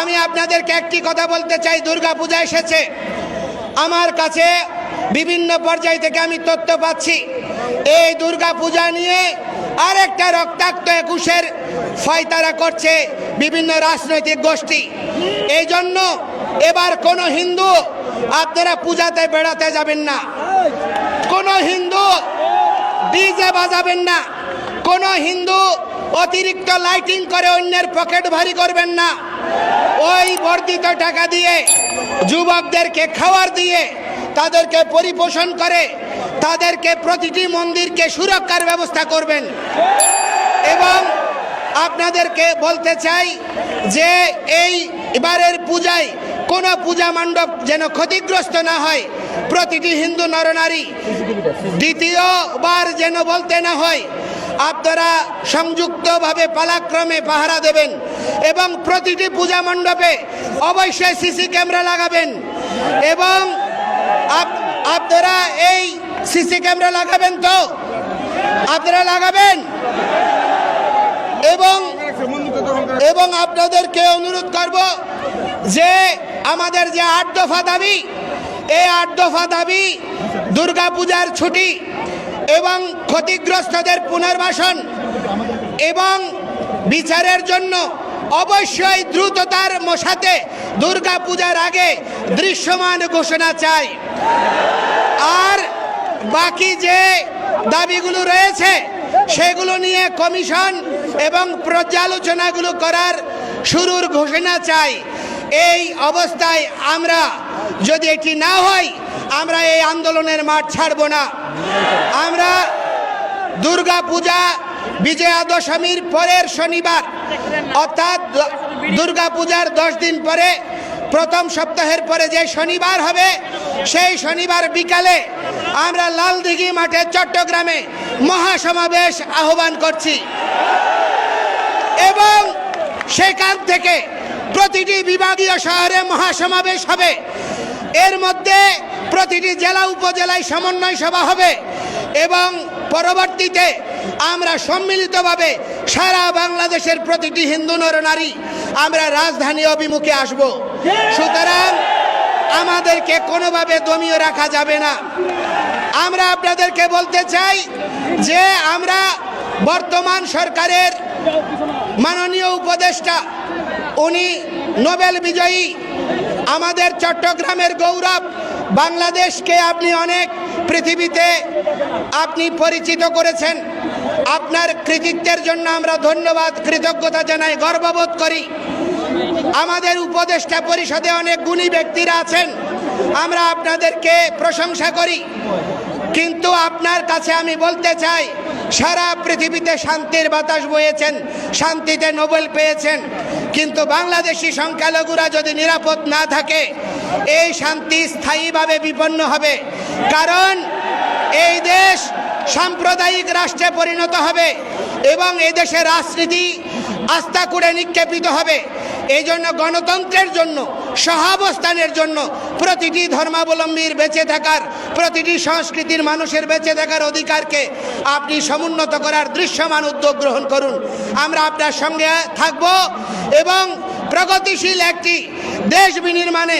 আমি আপনাদেরকে একটি কথা বলতে চাই, দুর্গা পূজা এসেছে। আমার কাছে বিভিন্ন পর্যায় থেকে আমি তথ্য পাচ্ছি। এই দুর্গা পূজা নিয়ে আরেকটা রক্তাক্ত একুশের ফয়তারা করছে বিভিন্ন রাজনৈতিক গোষ্ঠী। এই জন্য এবার কোনো হিন্দু আপনারা পূজাতে বেড়াতে যাবেন না। কোনো হিন্দু ডিজে বাজাবেন না। কোনো হিন্দু অতিরিক্ত লাইটিং করে অন্যের পকেট ভারী করবেন না। ওই বর্ধিত টাকা দিয়ে যুবকদেরকে খাবার দিয়ে তাদেরকে পরিপোষণ করে তাদেরকে প্রতিটি মন্দিরকে সুরক্ষার ব্যবস্থা করবেন। এবং আপনাদেরকে বলতে চাই যে এই এবারের পূজায় কোনো পূজা মণ্ডপ যেন ক্ষতিগ্রস্ত না হয়, প্রতিটি হিন্দু নরনারী দ্বিতীয়বার যেন বলতে না হয় আপনারা সংযুক্তভাবে পালাক্রমে পাহারা দেবেন এবং প্রতিটি পূজা মণ্ডপে অবশ্যই সিসি ক্যামেরা লাগাবেন এবং আপ- আপনারা এই সিসি ক্যামেরা লাগাবেন তো? আপনারা লাগাবেন? এবং এবং আপনাদেরকে অনুরোধ করব যে আমাদের যে আট দফা দাবি, এই আট দফা দাবি দুর্গা পূজার ছুটি এবং ক্ষতিগ্রস্তদের পুনর্বাসন এবং বিচারের জন্য অবশ্যই দ্রুততার সাথে দুর্গা পূজার আগে দৃশ্যমান ঘোষণা চাই। আর বাকি যে দাবিগুলো রয়েছে, সেগুলো নিয়ে কমিশন এবং পর্যালোচনাগুলো করার শুরুর ঘোষণা চাই। এই অবস্থায় আমরা যদি এটি না হয়, আমরা এই আন্দোলনের মাঠ ছাড়ব না। আমরা দুর্গা পূজা, বিজয়া দশমীর পরের শনিবার, অর্থাৎ দুর্গা পূজার দশ দিন পরে, প্রথম সপ্তাহের পরে যে শনিবার হবে, সেই শনিবার বিকালে আমরা লালদিঘি মাঠে চট্টগ্রামে মহাসমাবেশ আহ্বান করছি। এবং সেখান থেকে প্রতিটি বিভাগীয় শহরে মহাসমাবেশ হবে। এর মধ্যে প্রতিটি জেলা উপজেলায় সমন্বয় সভা হবে এবং পরবর্তীতে আমরা সম্মিলিতভাবে সারা বাংলাদেশের প্রতিটি হিন্দু নর নারী আমরা রাজধানী অভিমুখে আসব। সুতরাং আমাদেরকে কোনোভাবে দমিয়ে রাখা যাবে না। আমরা আপনাদেরকে বলতে চাই যে আমরা বর্তমান সরকারের মাননীয় উপদেষ্টা, উনি নোবেল বিজয়ী আমাদের চট্টগ্রামের গৌরব, বাংলাদেশকে আপনি অনেক পৃথিবীতে আপনি পরিচিত করেছেন। আপনার কৃতিত্বের জন্য আমরা ধন্যবাদ, কৃতজ্ঞতা জানাই, গর্ববোধ করি। আমাদের উপদেষ্টা পরিষদে অনেক গুণী ব্যক্তিরা আছেন। আমরা আপনাদেরকে প্রশংসা করি। কিন্তু আপনার কাছে আমি বলতে চাই সারা পৃথিবীতে শান্তির বাতাস বয়েছেন, শান্তিতে নোবেল পেয়েছেন। কিন্তু বাংলাদেশি সংখ্যালঘুরা যদি নিরাপদ না থাকে, এই শান্তি স্থায়ীভাবে বিপন্ন হবে। কারণ এই দেশ সাম্প্রদায়িক রাষ্ট্রে পরিণত হবে এবং এই দেশের রাজনীতি আস্থা করে নিক্ষেপিত হবে। এই জন্য গণতন্ত্রের জন্য সহাবস্থানের জন্য প্রতিটি ধর্মাবলম্বীর বেঁচে থাকার, প্রতিটি সংস্কৃতির মানুষের বেঁচে থাকার অধিকারকে আপনি সমুন্নত করার দৃশ্যমান উদ্যোগ গ্রহণ করুন। আমরা আপনার সঙ্গে থাকব এবং প্রগতিশীল একটি দেশ বিনির্মাণে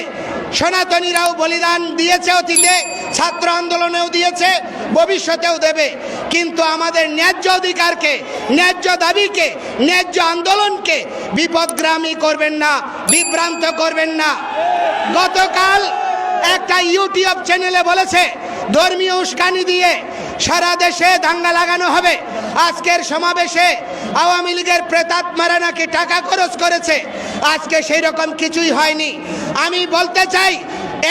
সনাতনীরাও বলিদান দিয়েছে অতীতে, ছাত্র আন্দোলনেও দিয়েছে, ভবিষ্যতেও দেবে। কিন্তু আমাদের ন্যায্য অধিকারকে, ন্যায্য দাবিকে, ন্যায্য আন্দোলনকে বিপদগ্রামী করবেন না, বিভ্রান্ত করবেন না। গতকাল একটা ইউটিউব চ্যানেলে বলেছে, ধর্মীয় উস্কানি দিয়ে সারা দেশে দাঙ্গা লাগানো হবে। আজকের সমাবেশে আওয়ামী লীগের প্রেতাত্মারা নাকি টাকা খরচ করেছে। আজকে সেই রকম কিছুই হয়নি। আমি বলতে চাই,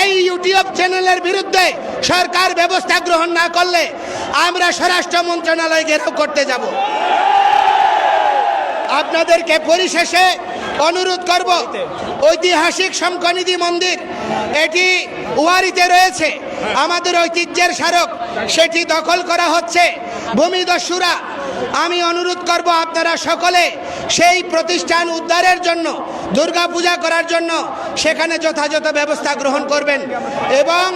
এই ইউটিউব চ্যানেলের বিরুদ্ধে সরকার ব্যবস্থা গ্রহণ না করলে আমরা স্বরাষ্ট্র মন্ত্রণালয় ঘেরাও করতে যাব। আপনাদেরকে পরিশেষে অনুরোধ করব, ঐতিহাসিক শঙ্কনিধি মন্দির, এটি উয়ারিতে রয়েছে। আমাদের ঐতিহ্যের স্মারক, সেটি দখল করা হচ্ছে। ভূমিদস্যুরা আমি অনুরোধ করব আপনারা সকলে সেই প্রতিষ্ঠান উদ্ধারের জন্য দুর্গা পূজা করার জন্য সেখানে যথাযথ ব্যবস্থা গ্রহণ করবেন। এবং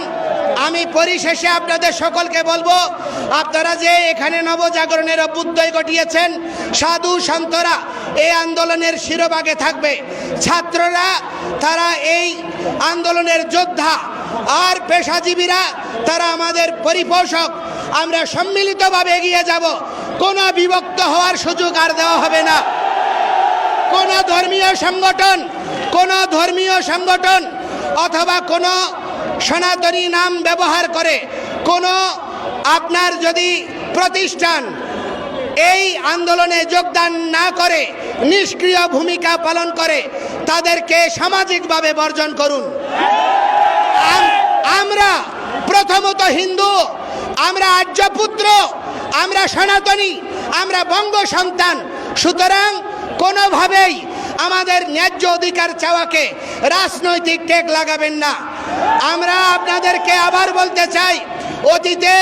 আমি পরিশেষে আপনাদের সকলকে বলব, আপনারা যে এখানে নবজাগরণের অভ্যুদয় ঘটিয়েছেন, সাধু সন্তরা এই আন্দোলনের শিরোভাগে থাকবে। ছাত্ররা, তারা এই আন্দোলনের যোদ্ধা আর পেশাজীবীরা, তারা আমাদের পরিপোষক। আমরা সম্মিলিতভাবে এগিয়ে যাব। কোনো বিভক্ত হওয়ার সুযোগ আর দেওয়া হবে না। কোন ধর্মীয় সংগঠন, কোন ধর্মীয় সংগঠন অথবা কোন সনাতনী নাম ব্যবহার করে, কোন আপনার যদি প্রতিষ্ঠান এই আন্দোলনে যোগদান না করে নিষ্ক্রিয় ভূমিকা পালন করে, তাদেরকে সামাজিকভাবে বর্জন করুন। আমরা প্রথমত হিন্দু, আমরা আর্যপুত্র আমরা সনাতনী, আমরা বঙ্গ সন্তান। সুতরাং কোনোভাবেই আমাদের ন্যায্য অধিকার চাওয়াকে রাজনৈতিক টেক লাগাবেন না। আমরা আপনাদেরকে আবার বলতে চাই, অতীতে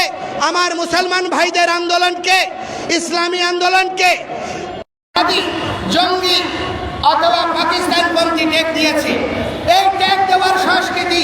আমার মুসলমান ভাইদের আন্দোলনকে, ইসলামী আন্দোলনকে জঙ্গি অথবা পাকিস্তানপন্থী ট্যাগ দিয়েছে। এই ট্যাগ দেওয়ার সংস্কৃতি